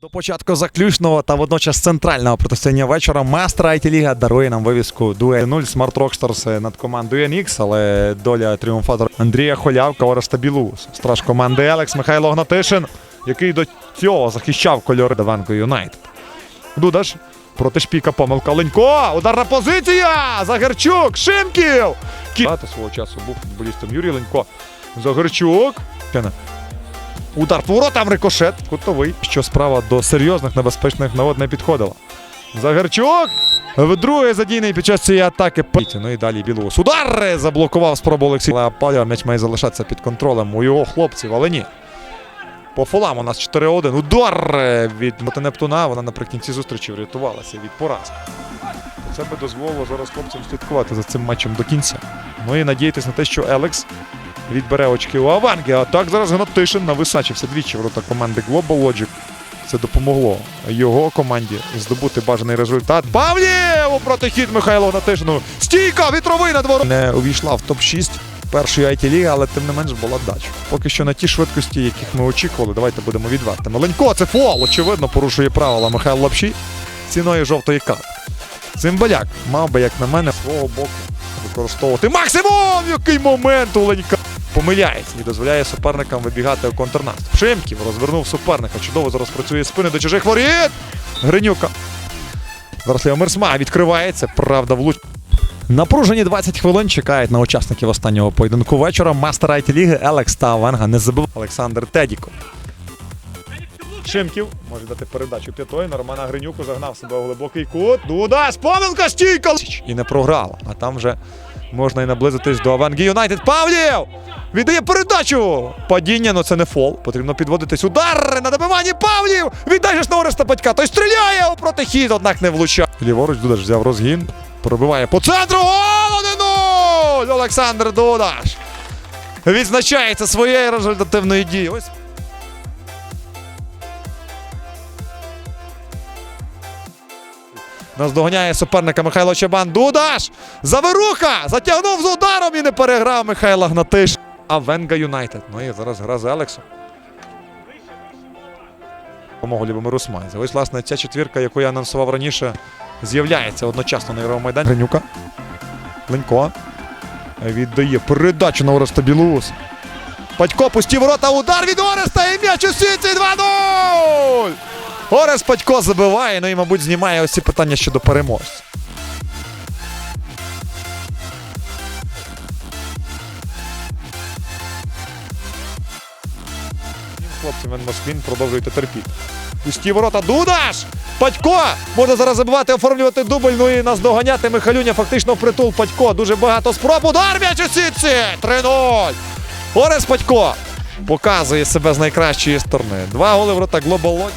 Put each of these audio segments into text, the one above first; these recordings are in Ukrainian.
До початку заключного та водночас центрального протистояння вечора Мастер IT Ліга дарує нам вивіску Дуель 0 Smart Rockstars над командою NX, але доля тріумфатора Андрія Холявка, Ореста Білус. Страж команди Елекс Михайло Гнатишин, який до цього захищав кольори Даванко Юнайтед. Дудаш проти шпіка помилка Ленько. Ударна позиція! Загерчук! Шимків! Кі... Свого часу був футболістом Юрій Ленько. Загерчук. Удар по воротам рикошет. Кутовий. Що справа до серйозних небезпечних нагод не підходила. Загарчук. Вдруге задійний під час цієї атаки. Ну і далі Білоус. Удар! Заблокував спробу Олексій. Але Паля м'яч має залишатися під контролем у його хлопців, але ні. По фолам у нас 4-1. Удар від Моти Нептуна. Вона наприкінці зустрічі врятувалася від поразки. Це би дозволило зараз хлопцям слідкувати за цим матчем до кінця. Ну і надіятися на те, що Елекс відбере очки у Авангі. А так зараз Гнатишин нависачився двічі ворота команди Global Logic. Це допомогло його команді здобути бажаний результат. Павлів у протихід Михайло Гнатишину. Стійка, вітровий на двору. Не увійшла в топ-6 першої it ліги, але тим не менш була дача. Поки що на ті швидкості, яких ми очікували, давайте будемо відвертими. Ленько, це фол, очевидно, порушує правила Михайло Лапші ціною жовтої карти. Цимбаляк мав би, як на мене, свого боку використовувати максимум! Який момент у Ленька! Помиляється і дозволяє суперникам вибігати у контрнаступ. Шимків розвернув суперника. Чудово зараз працює спини до чужих воріт. Гринюка. Зараз Лео Мерсма відкривається. Правда, влуч. Напружені 20 хвилин чекають на учасників останнього поєдинку вечора. Мастер IT ліги Елекс та Аванга не забив Олександр Тедіко. Шимків може дати передачу п'ятої. На Романа Гринюку загнав себе у глибокий кут. Дуда, помилка стійка! І не програла. А там вже можна і наблизитись до Аванги Юнайтед. Павлів! Віддає передачу! Падіння, ну це не фол. Потрібно підводитись. Удар на добиванні Павлів! Віддай же на Ореста Батька. Той стріляє у протихід, однак не влучає. Ліворуч Дудаш взяв розгін. Пробиває по центру. Гол 1-0! Олександр Дудаш. Відзначається своєю результативною дією. Ось Наздоганяє суперника Михайло Чабан. Дудаш! Заверуха! Затягнув з ударом і не переграв Михайла Гнатиш. А Венга Юнайтед. Ну і зараз гра з Елексом. Помогу Любомиру Смайзі. Ось, власне, ця четвірка, яку я анонсував раніше, з'являється одночасно на ігровому майдані. Гринюка. Ленько. Віддає передачу на Ореста Білус. Патько пусті ворота. Удар від Ореста і м'яч у сіці 2-0! Орес Патько забиває, ну і, мабуть, знімає ось ці питання щодо переможця. Хлопці, Вен Москвін продовжуєте терпіти. Пусті ворота. Дудаш! Патько! Може зараз забивати, оформлювати дубль, ну і нас доганяти. Михалюня фактично впритул Патько. Дуже багато спроб. Удар м'яч у сітці! 3-0! Орес Патько показує себе з найкращої сторони. Два голи ворота Global Logic.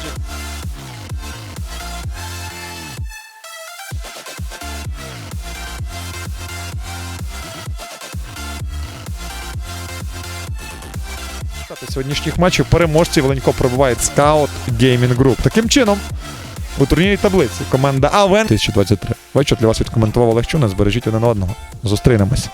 Результати сьогоднішніх матчів переможців Ленько пробиває Scout Gaming Group. Таким чином, у турнірній таблиці команда АВЕН 2023. Вечір для вас відкоментував Олег Чуна. Збережіть один одного. Зустрінемось.